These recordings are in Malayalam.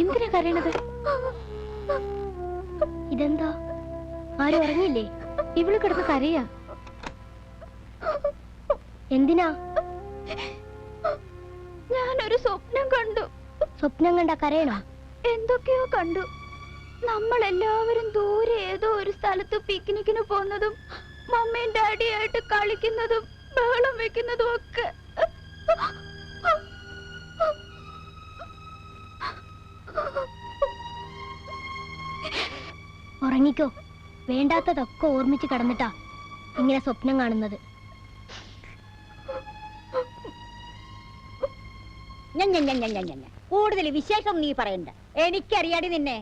എന്തിനാ കരയണത്? ഇതെന്താ? ആരും ഉറങ്ങിയില്ലേ ഇവൾ കിടന്ന് കരയാ. എന്തിനാ? ഞാനൊരു സ്വപ്നം കണ്ടു. സ്വപ്നം കണ്ട കരയണോ? എന്തൊക്കെയോ കണ്ടു. നമ്മൾ എല്ലാവരും ദൂരെ ഏതോ ഒരു സ്ഥലത്ത് പിക്നിക്കിന് പോകുന്നതും മമ്മയും ഡാഡിയായിട്ട് കളിക്കുന്നതും ബഹളം വെക്കുന്നതും ഒക്കെ. ഉറങ്ങിക്കോ. വേണ്ടാത്തതൊക്കെ ഓർമ്മിച്ച് കിടന്നിട്ടാ ഇങ്ങനെ സ്വപ്നം കാണുന്നത്. കൂടുതൽ വിശേഷം നീ പറയണ്ട. എനിക്കറിയാടി നിന്നെ.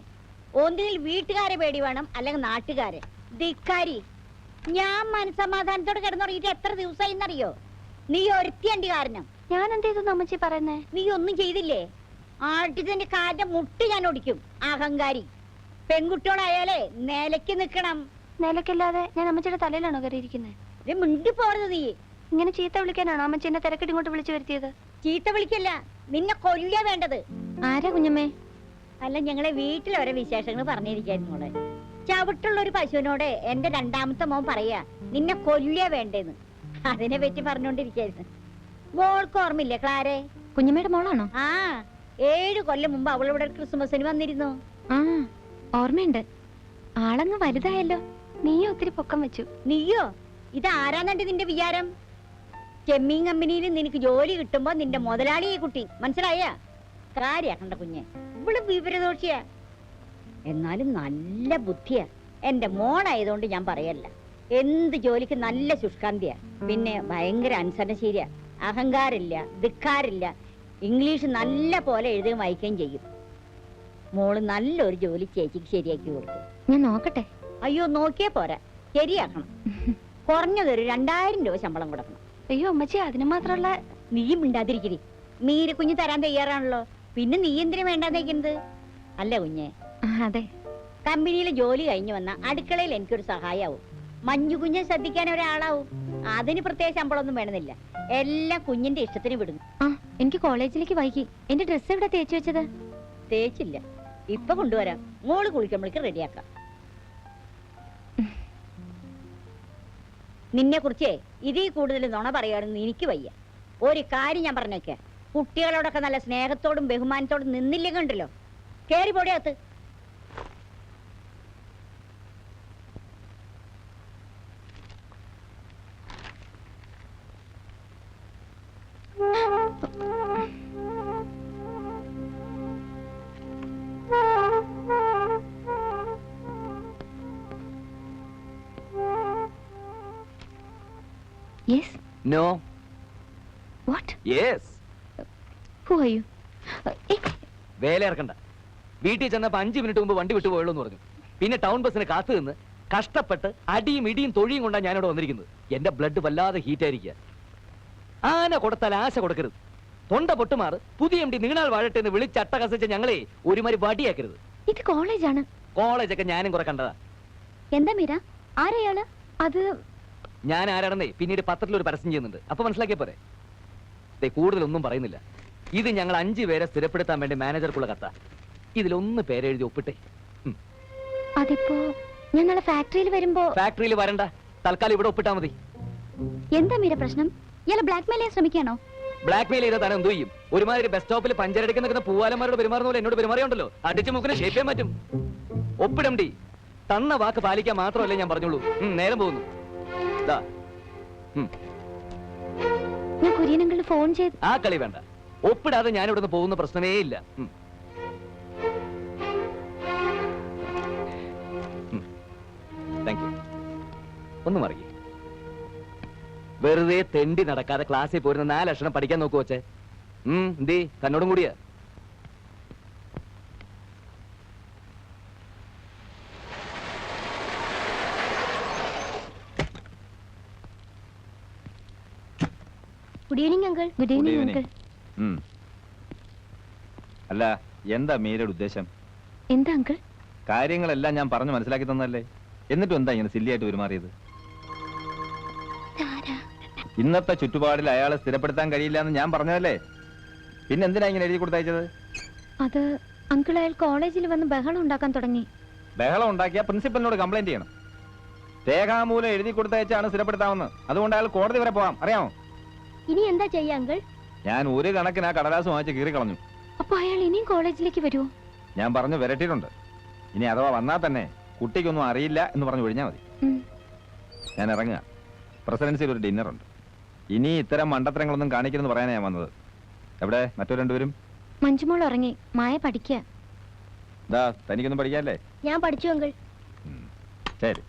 ഒന്നിൽ വീട്ടുകാരെ പേടി വേണം അല്ലെങ്കിൽ നാട്ടുകാരെ. ധിക്കാരി ഞാൻ മനസമാധാനത്തോടെ കിടന്നുറങ്ങിയിട്ട് എത്ര ദിവസമായി എന്നറിയോ നീ ഒരുത്തിയണ്ടി കാരണം. ഞാൻ എന്ത് ചെയ്തു അമ്മച്ചി പറയുന്നേ? നീ ഒന്നും ചെയ്തില്ലേ? ആട്ടിന്റെ കാലിന്റെ മുട്ട് ഞാൻ ഒടിക്കും അഹങ്കാരി. പെൺകുട്ടികളായാലേ നിലയ്ക്ക് നിക്കണം നിലക്കില്ലാതെ ഞാൻ അമ്മച്ചിയുടെ തലയിലാണോ കയറിയിരിക്കുന്നത്? മിണ്ടി പോறது നീ. ഇങ്ങനെ ചീത്ത വിളിക്കാനാണോ അമ്മച്ചി എന്നെ തിരക്കിട്ട് ഇങ്ങോട്ട് വിളിച്ചു വരുത്തിയത്? ചീത്ത വിളിക്കല്ല നിന്നെ കൊല്ല വേണ്ടത്. ആരാ കുഞ്ഞമ്മേ? അല്ല ഞങ്ങളെ വീട്ടിൽ ഓരോ വിശേഷങ്ങൾ പറഞ്ഞിരിക്കായിരുന്നു മോളെ. ചവിട്ടുള്ള ഒരു പശുവിനോട് എന്റെ രണ്ടാമത്തെ മോൻ പറയാ നിന്നെ കൊല്ലിയ വേണ്ടെന്ന്. അതിനെ പറ്റി പറഞ്ഞോണ്ടിരിക്കായിരുന്നു. മോൾക്ക് ഓർമ്മയില്ലേ ക്ലാരെ? കുഞ്ഞമ്മയുടെ മോളാണോ? ആ ഏഴ് കൊല്ലം മുമ്പ് അവളിവിടെ ക്രിസ്മസിന് വന്നിരുന്നു. ആ ഓർമ്മയുണ്ട്. ആളങ്ങ് വലുതായല്ലോ. നീയോ ഒത്തിരി പൊക്കം വെച്ചു. നീയോ? ഇത് ആരാന്നണ്ട് നിന്റെ വിചാരം? ചെമ്മീൻ കമ്പനിയിൽ നിനക്ക് ജോലി കിട്ടുമ്പോ നിന്റെ മുതലാളി ഈ കുട്ടി. മനസ്സിലായ? കാര്യാക്കണ്ട കുഞ്ഞെ. ഇവൾ വിവരദോഷിയാ. എന്നാലും നല്ല ബുദ്ധിയാ. എന്റെ മോളായതുകൊണ്ട് ഞാൻ പറയല്ല. എന്ത് ജോലിക്ക് നല്ല ശുഷ്കാന്തിയാ. പിന്നെ ഭയങ്കര അനുസരണശീലിയാ. അഹങ്കാരില്ല ധിക്കാരില്ല. ഇംഗ്ലീഷ് നല്ല പോലെ എഴുതുകയും വായിക്കുകയും ചെയ്യും. മോൾ നല്ലൊരു ജോലി ചേച്ചിക്ക് ശരിയാക്കി കൊടുത്തു. ഞാൻ നോക്കട്ടെ. അയ്യോ നോക്കിയേ പോരാ. ശരിയാക്കണം. കുറഞ്ഞതൊരു രണ്ടായിരം രൂപ ശമ്പളം കൊടുക്കണം. അയ്യോ അമ്മച്ചി അതിന് മാത്രമുള്ള നീയും മിണ്ടാതിരിക്കരി മീര് കുഞ്ഞ് തരാൻ തയ്യാറാണല്ലോ. പിന്നെ നീ എന്തിനു വേണ്ടാന്നേക്കുന്നത് അല്ല കുഞ്ഞെ. അതെ. കമ്പനിയിലെ ജോലി കഴിഞ്ഞു വന്ന അടുക്കളയിൽ എനിക്കൊരു സഹായാവും. മഞ്ഞു കുഞ്ഞെ ശ്രദ്ധിക്കാൻ ഒരാളാവും. അതിന് പ്രത്യേക ശമ്പളമൊന്നും വേണമെന്നില്ല. എല്ലാം കുഞ്ഞിന്റെ ഇഷ്ടത്തിന് വിടുന്നു. ആ എനിക്ക് കോളേജിലേക്ക് വൈകി. എന്റെ ഡ്രസ്സ് എവിടെ തേച്ചു വെച്ചത്? തേച്ചില്ല. ഇപ്പൊ കൊണ്ടുവരാം. മോൾ കുളിക്കുമ്പോഴേക്ക് റെഡിയാക്കാം. നിന്നെ കുറിച്ചേ ഇതിൽ കൂടുതൽ നുണ പറയുകയാണെന്ന് എനിക്ക് വയ്യ. ഒരു കാര്യം ഞാൻ പറഞ്ഞേക്കെ. കുട്ടികളോടൊക്കെ നല്ല സ്നേഹത്തോടും ബഹുമാനത്തോടും നിന്നില്ലെങ്കിൽ കണ്ടല്ലോ? കേറി പൊടിയകത്ത് yes no what yes who are you വേല ഇറക്കണ്ട. വീട്ടിൽ ചെന്നപ്പോ അഞ്ചു മിനിറ്റ് മുമ്പ് വണ്ടി വിട്ടു പോയുള്ളൂ എന്ന് പറഞ്ഞു. പിന്നെ ടൗൺ ബസ്സിന് കാത്തു നിന്ന് കഷ്ടപ്പെട്ട് അടിയും ഇടിയും തൊഴിയും കൊണ്ടാണ് ഞാനിവിടെ വന്നിരിക്കുന്നത്. എന്റെ ബ്ലഡ് വല്ലാതെ ഹീറ്റ് ആയിരിക്കുക ആന കൊടുത്താൽ ആശ കൊടുക്കരുത്. തൊണ്ട പൊട്ടുമാറ് പുതിയ എം ഡി നീണാൾ വാഴട്ടെ എന്ന് വിളിച്ചട്ട കസച്ച ഞങ്ങളെ ഒരുമാതിരി വടിയാക്കരുത്. ഇത് കോളേജാണ് കോളേജൊക്കെ ഞാനും കുറെ കണ്ടതാ. എന്താ മീര? ആരെയാൾ? അത് ഞാൻ ആരാണെന്നേ പിന്നീട് പത്രത്തിൽ ഒരു പരസ്യം ചെയ്യുന്നുണ്ട്. അപ്പൊ മനസ്സിലാക്കിയ പോരെ? കൂടുതലൊന്നും പറയുന്നില്ല. ഇത് ഞങ്ങൾ അഞ്ചു പേരെ സ്ഥിരപ്പെടുത്താൻ വേണ്ടി മാനേജർക്കുള്ള കത്ത. ഇതിലൊന്ന് പേരെഴുതി ഒപ്പിട്ടെ. അതിപ്പോ ഞങ്ങൾ ഫാക്ടറിയിൽ വരുമ്പോ ഫാക്ടറിയിൽ വരണ്ട. തൽക്കാലം ഇവിടെ ഒപ്പിട്ടാ മതി. എന്താ മീര പ്രശ്നം? ഇയാൾ ബ്ലാക്ക് മെയിൽ ചെയ്യാൻ ശ്രമിക്കാണോ ബ്ലാക്ക് മെയിൽ ചെയ്താൽ താൻ എന്തു ചെയ്യും? ഒരുമാതിരി ബസ് സ്റ്റോപ്പിൽ പഞ്ചരടിക്കുന്ന നിൽക്കുന്ന പൂവാലന്മാരോട് പെരുമാറുന്ന പോലെ എന്നോട് പെരുമാറിയുണ്ടല്ലോ? അടിച്ചു മുക്കിന് ഷേപ്പ് ചെയ്യാൻ പറ്റും. ഒപ്പിടം ഡി. തന്ന വാക്ക് പാലിക്കാൻ മാത്രമല്ലേ ഞാൻ പറഞ്ഞോളൂ നേരം പോകുന്നു. ഞാൻ കുര്യനങ്ങളിൽ ഫോൺ ചെയ്ത് ആ കളി വേണ്ട. ഒപ്പിടാതെ ഞാൻ ഇവിടുന്ന് പോകുന്ന പ്രശ്നമേ ഇല്ല. Thank you. ഒന്ന് മറിയ വെറുതെ തെണ്ടി നടക്കാതെ ക്ലാസ്സിൽ പോരുന്ന നാലക്ഷരം പഠിക്കാൻ നോക്കുവച്ചേ ഉം എന്തേ തന്നോടും കൂടിയാ. Good evening uncle good evening uncle. അല്ല എന്താ മീരയുടെ ഉദ്ദേശം? എന്താ അങ്കിൾ കാര്യങ്ങളെല്ലാം ഞാൻ പറഞ്ഞു മനസ്സിലാക്കി തന്നല്ലേ എന്നിട്ടും എന്താ ഇങ്ങനെ സില്ലിയായിട്ട് പെരുമാറിയത്? ഇന്നത്തെ ചുറ്റുപാടിൽ അയാളെ സ്ഥിരപ്പെടുത്താൻ കഴിയില്ല എന്ന് ഞാൻ പറഞ്ഞതല്ലേ? പിന്നെ എന്തിനാ ഇങ്ങനെ എഴുതി കൊടുത്തയച്ചത്? അത് അങ്കിൾ അയാൾ കോളേജിൽ വന്ന് ബഹളം ഉണ്ടാക്കാൻ തുടങ്ങി. ബഹളം ഉണ്ടാക്കിയ പ്രിൻസിപ്പലിനോട് കംപ്ലൈന്റ് ചെയ്യണം. രേഖാമൂലം എഴുതി കൊടുത്തയച്ചാണ് സ്ഥിരപ്പെടുത്താമെന്ന് അതുകൊണ്ട് അയാൾ കോടതി വരെ പോവാം. അറിയാമോ? ഇനി എന്താ ചെയ്യാ അങ്കിൾ? ഞാൻ ഒരു കണക്കിന് ആ കടലാസ് വാങ്ങിച്ച് കീറി കളഞ്ഞു. അപ്പൊ അയാൾ ഇനിയും കോളേജിലേക്ക് വരുമോ ഞാൻ പറഞ്ഞു വരട്ടിയിട്ടുണ്ട്. ഇനി അഥവാ വന്നാൽ തന്നെ കുട്ടിക്കൊന്നും അറിയില്ല എന്ന് പറഞ്ഞു ഒഴിഞ്ഞാൽ മതി. ഞാൻ ഇറങ്ങുക. പ്രസിഡൻസിയിൽ ഒരു ഡിന്നർ ഉണ്ട്. ഇനി ഇത്തരം മണ്ടത്തരങ്ങളൊന്നും കാണിക്കരുതെന്ന് പറയാനാ ഞാൻ വന്നത്. എവിടെ? മറ്റു രണ്ടുപേരും? മഞ്ജുമോൾ ഇറങ്ങി മായ പഠിക്കുക എന്താ തനിക്കൊന്നും പഠിക്കാല്ലേ ഞാൻ പഠിച്ചു അങ്കിൾ. ശരി.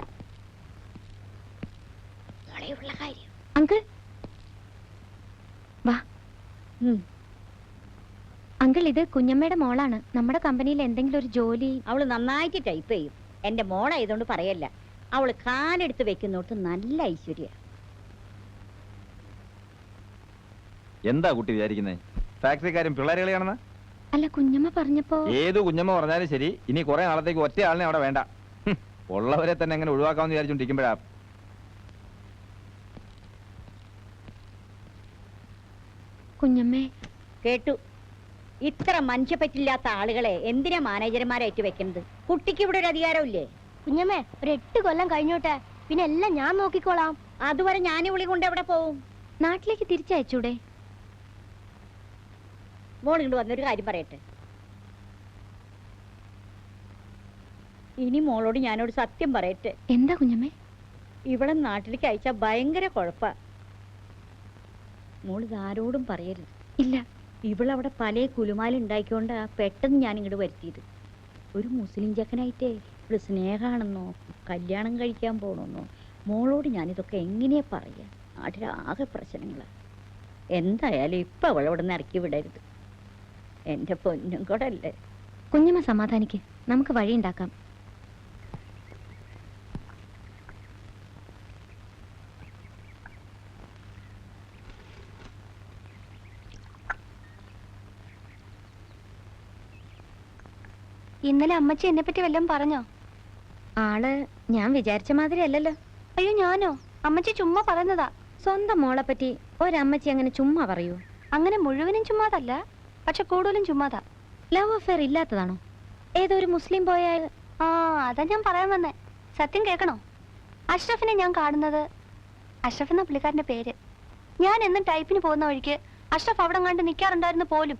അങ്കിൾ. അങ്കിൾ ഇത് കുഞ്ഞമ്മയുടെ മോളാണ്. നമ്മുടെ കമ്പനിയിൽ എന്തെങ്കിലും ഒരു ജോലി അവൾ നന്നായിട്ട് ടൈപ്പ് ചെയ്യും. എന്റെ മോളായതുകൊണ്ട് പറയല്ല. അവൾ കാലെടുത്ത് വെക്കുന്നോട്ട് നല്ല ഐശ്വര്യ. എന്താ കുട്ടി വിചാരിക്കുന്നത് ഫാക്ടറിക്കാരും പിള്ളേരെ കളിയാണെന്ന് അല്ല കുഞ്ഞമ്മ പറഞ്ഞപ്പോ ഏത് കുഞ്ഞമ്മ പറഞ്ഞാലും ശരി. ഇനി കുറെ നാളത്തേക്ക് ഒറ്റ ആളിനെ അവിടെ വേണ്ട. ഹും, ഉള്ളവരെ തന്നെ എങ്ങനെ ഒഴിവാക്കാമെന്ന് വിചാരിച്ചോണ്ടിരിക്കുമ്പോഴാ കുഞ്ഞമ്മേ. കേട്ടു. ഇത്ര മനുഷ്യപ്പറ്റില്ലാത്ത ആളുകളെ എന്തിനാ മാനേജർമാരായിട്ട് വെക്കുന്നത് കുട്ടിക്ക് ഇവിടെ ഒരു അധികാരമില്ലേ? കുഞ്ഞമ്മേ ഒരു എട്ട് കൊല്ലം കഴിഞ്ഞോട്ടെ. പിന്നെ എല്ലാം ഞാൻ നോക്കിക്കോളാം. അതുവരെ ഞാൻ വിളി കൊണ്ട് എവിടെ പോവും? നാട്ടിലേക്ക് തിരിച്ചയച്ചൂടെ. മോൾ ഇങ്ങോട്ട് വന്നൊരു കാര്യം പറയട്ടെ. ഇനി മോളോട് ഞാനോട് സത്യം പറയട്ടെ. എന്താ കുഞ്ഞമ്മേ? ഇവിടെ നാട്ടിലേക്ക് അയച്ചാ ഭയങ്കര കുഴപ്പ. മോൾ ഇതാരോടും പറയരുത്. ഇല്ല ഇവളവിടെ പല കുലുമാല ഉണ്ടാക്കിക്കൊണ്ടാ പെട്ടെന്ന് ഞാൻ ഇങ്ങോട്ട് വരുത്തിയത്. ഒരു മുസ്ലിം ചക്കനായിട്ടേ ഇവിടെ സ്നേഹമാണെന്നോ കല്യാണം കഴിക്കാൻ പോകണമെന്നോ മോളോട് ഞാനിതൊക്കെ എങ്ങനെയാ പറയാ? നാട്ടിലാകെ പ്രശ്നങ്ങളാ. എന്തായാലും ഇപ്പൊ അവളവിടെ നിന്ന് ഇറക്കി വിടരുത്. എന്റെ പൊന്നും കൂടെ അല്ലേ കുഞ്ഞമ്മ സമാധാനിക്ക്. നമുക്ക് വഴിയുണ്ടാക്കാം. ഇന്നലെ അമ്മച്ചി എന്നെ പറ്റി വല്ലതും പറഞ്ഞോ? ആൾ ഞാൻ വിചാരിച്ച മാതിരി അല്ലല്ലോ അയ്യോ ഞാനോ? അമ്മച്ചി ചുമ്മാ പറയുന്നതാ. സ്വന്തം മോളെ പറ്റി ഒരമ്മച്ചി അങ്ങനെ ചുമ്മാ പറയൂ. അങ്ങനെ മുഴുവനും ചുമ്മാതല്ല പക്ഷെ കൂടുതലും ചുമ്മാതാ. Love affair ഇല്ലാത്തതാണോ? ഏതോ ഒരു മുസ്ലിം പോയാൽ ആ അതാ ഞാൻ പറയാൻ വന്നേ. സത്യം കേൾക്കണോ? അഷ്റഫിനെ ഞാൻ കാണുന്നത് അഷ്റഫ് എന്ന പുള്ളിക്കാരന്റെ പേര്. ഞാൻ എന്നും ടൈപ്പിന് പോകുന്ന വഴിക്ക് അഷ്റഫ് അവിടെ കണ്ട് നിൽക്കാറുണ്ടായിരുന്നു പോലും.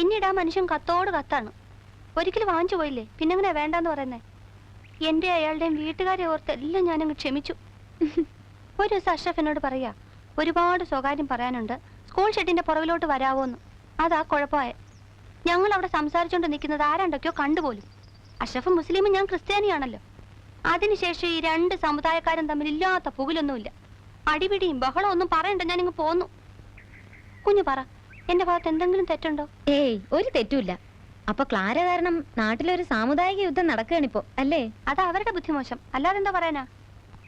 പിന്നീട് ആ മനുഷ്യൻ കത്തോട് കത്താണ്. ഒരിക്കലും വാങ്ങിച്ചു പോയില്ലേ? പിന്നെങ്ങനെ വേണ്ടെന്ന് പറയുന്നേ? എന്റെ അയാളുടെയും വീട്ടുകാരെ ഓർത്ത് എല്ലാം ഞാനങ്ങ് ക്ഷമിച്ചു. ഒരു ദിവസം അഷ്റഫിനോട് പറയാ ഒരുപാട് സ്വകാര്യം പറയാനുണ്ട്. സ്കൂൾ ഷെഡിന്റെ പുറകിലോട്ട് വരാവോന്ന്. അതാ കുഴപ്പമായ. ഞങ്ങൾ അവിടെ സംസാരിച്ചുകൊണ്ട് നിൽക്കുന്നത് ആരാണ്ടൊക്കെയോ കണ്ടുപോലും അഷ്റഫ് മുസ്ലിമും ഞാൻ ക്രിസ്ത്യാനിയാണല്ലോ. അതിനുശേഷം ഈ രണ്ട് സമുദായക്കാരും തമ്മിൽ ഇല്ലാത്ത പുകിലൊന്നുമില്ല. അടിപിടിയും ബഹളവും ഒന്നും പറയണ്ട ഞാനിങ്ങ് പോന്നു. കുഞ്ഞു പറ എന്റെ ഭാഗത്ത് എന്തെങ്കിലും തെറ്റുണ്ടോ? ഏയ് ഒരു തെറ്റുമില്ല. അപ്പൊ ക്ലാര കാരണം നാട്ടിലൊരു സാമുദായിക യുദ്ധം നടക്കുകയാണിപ്പോ അല്ലേ? അത് അവരുടെ ബുദ്ധിമോശം അല്ലാതെ എന്താ പറയാനാ?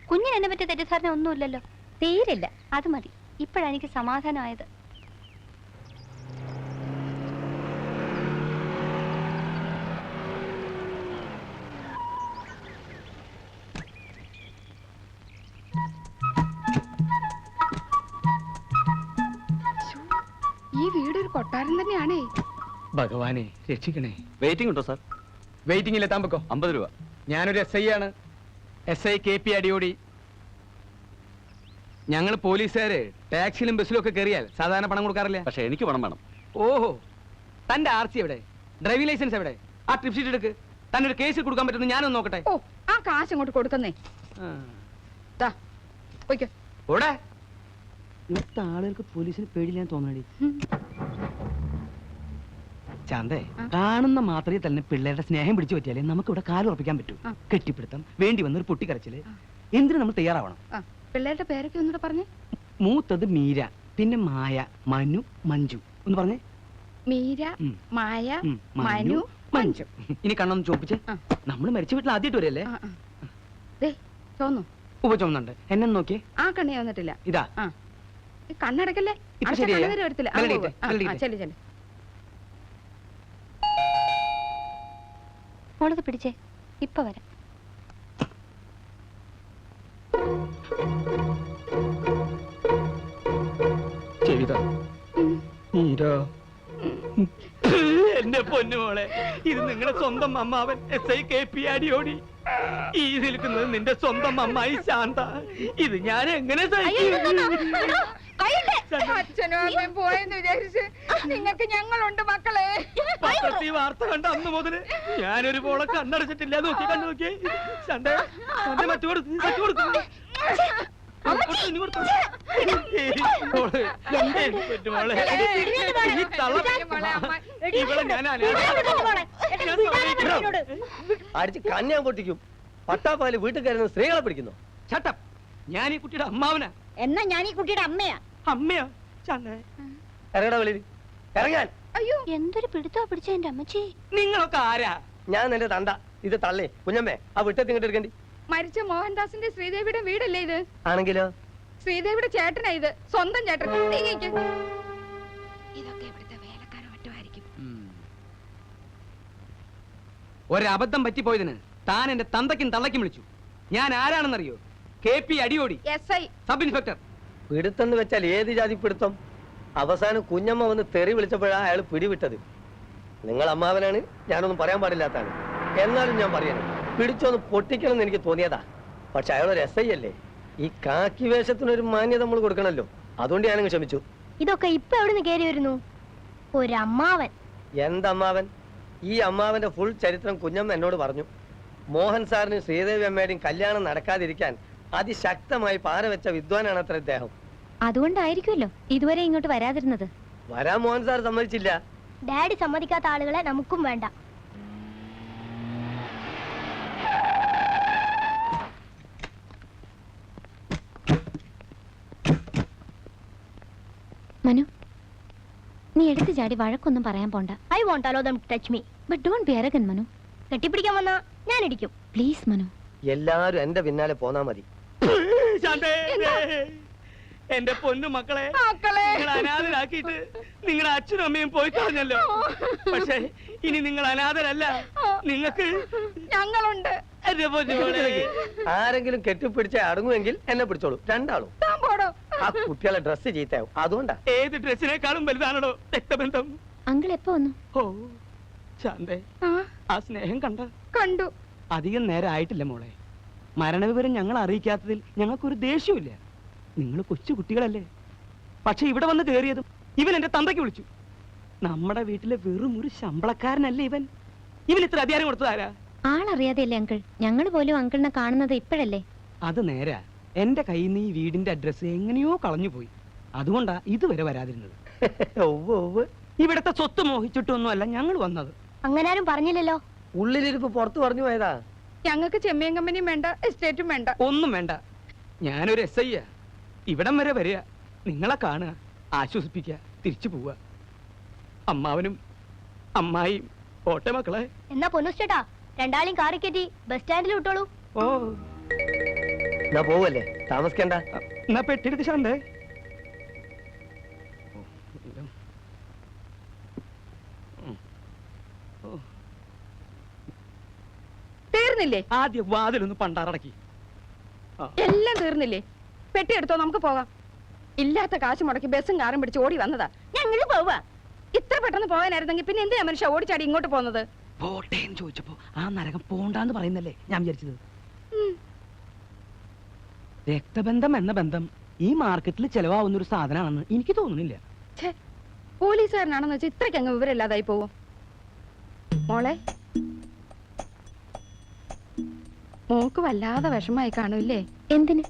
കുഞ്ഞിന് എന്നെ പറ്റിയ തെറ്റിദ്ധാരണ ഒന്നുമില്ലല്ലോ. തീരില്ല. അത് മതി. ഇപ്പോഴാണ് എനിക്ക് സമാധാനമായത്. ഈ വീട് ഒരു കൊട്ടാരം തന്നെയാണേ. ഭഗവാനെ രക്ഷിക്കണേ. വെയിറ്റിംഗ് ഉണ്ടോ സാർ വെയിറ്റിംഗിൽ എത്താൻ പൊക്കോ അമ്പത് രൂപ. ഞാനൊരു എസ് ഐ ആണ്. S I K P Adiyodi. ഞങ്ങൾ പോലീസുകാര് ടാക്സിയിലും ബസ്സിലും ഒക്കെ കയറിയാൽ സാധാരണ പണം കൊടുക്കാറില്ല? പക്ഷെ എനിക്ക് പണം വേണം. ഓഹോ. തന്റെ ആർ സി എവിടെ? ഡ്രൈവിംഗ് ലൈസൻസ് എവിടെ? ആ ട്രിപ്പ് ഷീറ്റ് എടുക്ക്. തന്നെ ഒരു കേസിൽ കൊടുക്കാൻ പറ്റുന്നു ഞാനൊന്ന് നോക്കട്ടെ. ഓ ആ കാശ് അങ്ങോട്ട് കൊടുക്കുന്നേ. ഓടെ ഇവിടുത്തെ ആളുകൾക്ക് പോലീസിന് പേടിയില്ലാന്ന് തോന്നണേ ശാന്തേ കാണുന്ന മാത്രമേ തന്നെ പിള്ളേരുടെ സ്നേഹം പിടിച്ചു പറ്റിയാലേ നമുക്ക് ഇവിടെ കാൽ ഉറപ്പിക്കാൻ പറ്റൂ. കെട്ടിപ്പിടുത്തം വേണ്ടി വന്നൊരു പൊട്ടി കരച്ചിൽ എന്തിനു നമ്മൾ തയ്യാറാവണം? പിള്ളേരുടെ പേരൊക്കെ ഒന്നുകൂടെ പറഞ്ഞേ. മൂത്തത് മീര പിന്നെ മായ മനു മഞ്ജു. ഒന്ന് പറഞ്ഞേ. മീര മായ മനു മഞ്ജു. ഇനി കണ്ണൊന്ന് ചോപ്പിച്ച് ആ. നമ്മൾ മരിച്ച വീട്ടിൽ ആദ്യമായിട്ട് വരല്ലേ തോന്നു ഉപ്പ ചുമന്നുണ്ട് എന്നെ നോക്കി നോക്കിയേ. ആ കണ്ണി വന്നിട്ടില്ല. ഇതാ. കണ്ണടക്കല്ലേ? വരത്തില്ല. ചെല്ല് ചെല്ല്. മോളത് പിടിച്ചേ ഇപ്പൊ വരാം എന്റെ പൊന്നുമോളെ ഇത് നിങ്ങളുടെ സ്വന്തം അമ്മാവൻ S I K P Adiyodi ഈ നിൽക്കുന്നത് നിന്റെ സ്വന്തം അമ്മായി ശാന്ത ഇത് ഞാൻ എങ്ങനെ സഹിക്കും? അച്ഛനും അമ്മയും പോയെന്ന് വിചാരിച്ച് നിങ്ങൾക്ക് ഞങ്ങളുണ്ട് മക്കളെ. പത്രത്തിൽ വാർത്ത കണ്ട അന്ന് മുതൽ ഞാനൊരു പോളെ കണ്ണടച്ചിട്ടില്ല. നോക്കി കണ്ടു നോക്കി ചണ്ടേ ചണ്ടേ മറ്റു കൊടുത്തു മറ്റു കൊടുത്തു. അടിച്ച് കന്യാൻ പൊട്ടിക്കും പട്ടാപ്പാൽ വീട്ടിൽ കയറുന്ന സ്ത്രീകളെ പിടിക്കുന്നു. ചട്ടം. ഞാൻ ഈ കുട്ടിയുടെ അമ്മാവനാ. എന്നാ ഞാൻ ഈ കുട്ടിയുടെ അമ്മയാ? അമ്മയോ ചണ്ടേ ഇറങ്ങടാ വെളിയിൽ. ഇറങ്ങാൻ. അയ്യോ. എന്തൊരു പിടുത്തോ പിടിച്ച എന്റെ അമ്മച്ചി? നിങ്ങളൊക്കെ ആരാ? ഞാൻ നിന്റെ തണ്ട. ഇത് തള്ളേ. കുഞ്ഞമ്മേ ആ വിട്ടത്തി ഇങ്ങോട്ട് എടുക്കണ്ടി. മരിച്ച മോഹൻദാസിന്റെ ശ്രീദേവിയുടെ വീടല്ലേ ഇത്? ആണെങ്കിലോ? ശ്രീദേവിയുടെ ചേട്ടനാ ഇത്. സ്വന്തം ചേട്ടൻ. നീങ്ങിക്ക് ഇതൊക്കെ ഇവിടുത്തെ വേലക്കാരോ മറ്റോ ആയിരിക്കും ഒരബദ്ധം പറ്റിപ്പോയതിന് താൻ എന്റെ തന്തയ്ക്കും തള്ളയ്ക്കും വിളിച്ചു. ഞാൻ ആരാണെന്നറിയോ? K P Adiyodi. S I. Sub inspector. പിടുത്തെന്ന് വെച്ചാൽ ഏത് ജാതി പിടുത്തം? അവസാനം കുഞ്ഞമ്മ വന്ന് തെറി വിളിച്ചപ്പോഴാണ് അയാൾ പിടിവിട്ടത്. നിങ്ങൾ അമ്മാവനാണ് ഞാനൊന്നും പറയാൻ പാടില്ലാത്താണ് എന്നാലും ഞാൻ പറയണം പിടിച്ചൊന്ന് പൊട്ടിക്കണം എന്ന് എനിക്ക് തോന്നിയതാ. പക്ഷെ അയാളൊരു എസ് ഐ അല്ലേ? ഈ കാക്കി വേഷത്തിനൊരു മാന്യത നമ്മൾ കൊടുക്കണല്ലോ അതുകൊണ്ട് ഞാനങ്ങ് ക്ഷമിച്ചു. ഇതൊക്കെ ഇപ്പൊ എവിടുന്ന് കയറി വരുന്നു? ഒരമ്മാവൻ. എന്തമ്മാവൻ? ഈ അമ്മാവന്റെ ഫുൾ ചരിത്രം കുഞ്ഞമ്മ എന്നോട് പറഞ്ഞു. മോഹൻ സാറിനും ശ്രീദേവി അമ്മയുടെയും കല്യാണം നടക്കാതിരിക്കാൻ അതിശക്തമായി പാര വെച്ച വിദ്വാനാണ് അത്ര ഇദ്ദേഹം. അതുകൊണ്ടായിരിക്കുമല്ലോ ഇതുവരെ ഇങ്ങോട്ട് വരാതിരുന്നത്. വരാൻ മോഹൻ സാർ സമ്മതിച്ചില്ല. ഡാഡി സമ്മതിക്കാത്ത ആളുകളെ നമുക്കും വേണ്ട. മനു നീ എടുത്തു ചാടി വഴക്കൊന്നും പറയാൻ പോണ്ട. I won't allow them touch me but don't be arrogant Manu. കെട്ടിപ്പിടിക്കാൻ വന്നാ ഞാൻ ഇടിക്കും. പ്ലീസ് മനു. എല്ലാരും എന്റെ പിന്നാലെ പോന്നാ മതി. ശാന്തേ, എന്റെ പൊന്നു മക്കളെ മക്കളെ. നിങ്ങൾ അനാഥരാക്കിയിട്ട് നിങ്ങളുടെ അച്ഛനും അമ്മയും പോയി കളഞ്ഞല്ലോ. പക്ഷെ ഇനി നിങ്ങൾ അനാഥരല്ല. നിങ്ങൾക്ക് ഞങ്ങളുണ്ട്. എന്റെ പൊന്നുമോളെ ആരെങ്കിലും കെട്ടിപ്പിടിച്ച അടങ്ങുമെങ്കിൽ എന്നെ പിടിച്ചോളൂ. രണ്ടാളും. താൻ പോടോ. ആ കുട്ടികളെ ഡ്രസ്സ് ചീത്തയാവും. അതുകൊണ്ടാ. ഏത് ഡ്രസ്സിനേക്കാളും വലുതാണോ രക്തബന്ധം. അങ്കിൾ എപ്പോ വന്നു? ഓ ചാന്തേ ആ. ആ സ്നേഹം കണ്ട. കണ്ടു. അധികം നേരം ആയിട്ടില്ല മോളെ. മരണവിവരം ഞങ്ങൾ അറിയിക്കാത്തതിൽ ഞങ്ങൾക്കൊരു ദേഷ്യമില്ല നിങ്ങൾ കൊച്ചു കുട്ടികളല്ലേ. പക്ഷെ ഇവിടെ വന്ന് കയറിയതും ഇവൻ എന്റെ തന്തയ്ക്ക് വിളിച്ചു. നമ്മുടെ വീട്ടിലെ വെറും ഒരു ശമ്പളക്കാരനല്ലേ ഇവൻ? ഇവൻ ഇത്ര അധികാരം കൊടുത്തതാരാ ആളറിയാതെയല്ലേ അങ്കിൾ? ഞങ്ങൾ പോലും അങ്കിളിനെ കാണുന്നത് ഇപ്പോഴല്ലേ? അത് നേരാ. എന്റെ കയ്യിൽ നിന്ന് ഈ വീടിന്റെ അഡ്രസ്സ് എങ്ങനെയോ കളഞ്ഞു പോയി അതുകൊണ്ടാ ഇതുവരെ വരാതിരുന്നത്. ഇവിടത്തെ സ്വത്ത് മോഹിച്ചിട്ടൊന്നുമല്ല ഞങ്ങൾ വന്നത്. അങ്ങനെ ആരും പറഞ്ഞില്ലല്ലോ. ഉള്ളിലിരുപ്പ് പുറത്തു പറഞ്ഞു പോയതാ. ഞങ്ങൾക്ക് ചെമ്മീൻ കമ്പനിയും വേണ്ട എസ്റ്റേറ്റും വേണ്ട. ഒന്നും വേണ്ട. ഞാനൊരു എസ് ഐ ഇവിടം വരെ വരിക. നിങ്ങളെ കാണുക ആശ്വസിപ്പിക്കുക തിരിച്ചു പോവുക. അമ്മാവനും അമ്മായിയും ഓട്ടെ മക്കളെ. എന്നാ പൊന്നുസ്റ്റേട്ടാ രണ്ടാളെയും കാറി കയറ്റി ബസ് സ്റ്റാൻഡിൽ വിട്ടോളൂ. ഓ. ഞാൻ പോവല്ലേ? താമസിക്കണ്ട. എന്നാ പെട്ടെടുത്ത് ശാന്തേ തീർന്നില്ലേ? ആദ്യം വാതിലൊന്ന് പണ്ടാറടക്കി. എല്ലാം തീർന്നില്ലേ? പെട്ടി എടുത്തോ നമുക്ക് പോകാം. ഇല്ലാത്ത കാശ് മുടക്കി ബസ്സും കാറും പിടിച്ച് ഓടി വന്നതാ. ഞങ്ങൾ പോവാ. ഇത്ര പെട്ടെന്ന് പോകാനായിരുന്നെങ്കിൽ പിന്നെ എന്തിനാ മനുഷ്യ ഓടിച്ചാടി ഇങ്ങോട്ട് പോകുന്നത്? പോട്ടെ എന്ന് ചോദിച്ചപ്പോ ആ നരകം പോണ്ടാന്ന് പറയുന്നല്ലേ ഞാൻ വിചാരിച്ചത്. രക്തബന്ധം എന്ന ബന്ധം ഈ മാർക്കറ്റിൽ ചെലവാകുന്ന ഒരു സാധനമാണെന്ന് എനിക്ക് തോന്നുന്നില്ല. ഛേ പോലീസുകാരനാണെന്ന് വെച്ചാൽ ഇത്രയ്ക്ക് അങ്ങ് വിവരമില്ലാതായി പോവും? മോളെ മോക്ക് വല്ലാതെ വിഷമായി കാണൂല്ലേ എന്തിന്?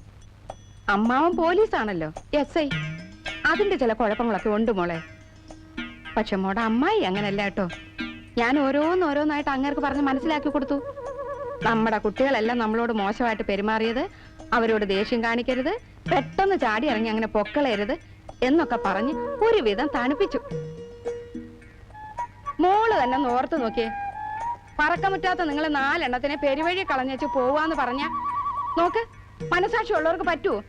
അമ്മാവൻ പോലീസാണല്ലോ. എസ് ഐ അതിന്റെ ചില കുഴപ്പങ്ങളൊക്കെ ഉണ്ട് മോളെ. പക്ഷെ മോടെ അമ്മായി അങ്ങനല്ല കേട്ടോ. ഞാൻ ഓരോന്നോരോന്നായിട്ട് അങ്ങേർക്ക് പറഞ്ഞ് മനസ്സിലാക്കി കൊടുത്തു. നമ്മുടെ കുട്ടികളെല്ലാം നമ്മളോട് മോശമായിട്ട് പെരുമാറിയത് അവരോട് ദേഷ്യം കാണിക്കരുത് പെട്ടെന്ന് ചാടി ഇറങ്ങി അങ്ങനെ പൊക്കളയരുത് എന്നൊക്കെ പറഞ്ഞ് ഒരുവിധം തണുപ്പിച്ചു. മോൾ തന്നെ ഒന്ന് ഓർത്ത് നോക്കിയേ. പറക്കമുറ്റാത്ത നിങ്ങൾ നാലെണ്ണത്തിനെ പെരുവഴി കളഞ്ഞേച്ച് പോവാന്ന് പറഞ്ഞ നോക്ക് മനസാക്ഷി ഉള്ളവർക്ക് പറ്റുമോ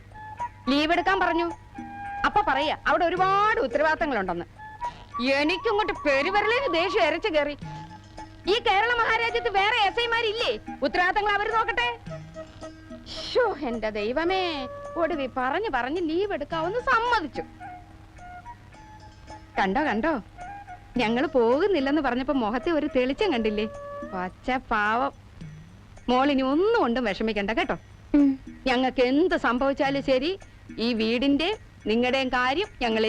ലീവ് എടുക്കാൻ പറഞ്ഞു. അപ്പൊ പറയാ അവിടെ ഒരുപാട് ഉത്തരവാദിത്തങ്ങളുണ്ടെന്ന്. എനിക്കിങ്ങോട്ട് പെരുവരലിന് ദേഷ്യം എരച്ചു കയറി. ഈ കേരള മഹാരാജ്യത്ത് വേറെ എസ് ഐമാരില്ലേ? ഉത്തരവാദിത്തങ്ങൾ അവർ നോക്കട്ടെ. ഷോ എന്റെ ദൈവമേ. ഒടുവി പറഞ്ഞു പറഞ്ഞ് ലീവ് എടുക്കാവുന്ന സമ്മതിച്ചു. കണ്ടോ കണ്ടോ? ഞങ്ങൾ പോകുന്നില്ലെന്ന് പറഞ്ഞപ്പോ മുഖത്തെ ഒരു തെളിച്ചം കണ്ടില്ലേ? പച്ച പാവം. മോളിനി ഒന്നും കൊണ്ടും വിഷമിക്കണ്ട കേട്ടോ. ഞങ്ങൾക്ക് എന്ത് സംഭവിച്ചാലും ശരി ഈ വീടിന്റെ നിങ്ങളുടെയും കാര്യം ഞങ്ങൾ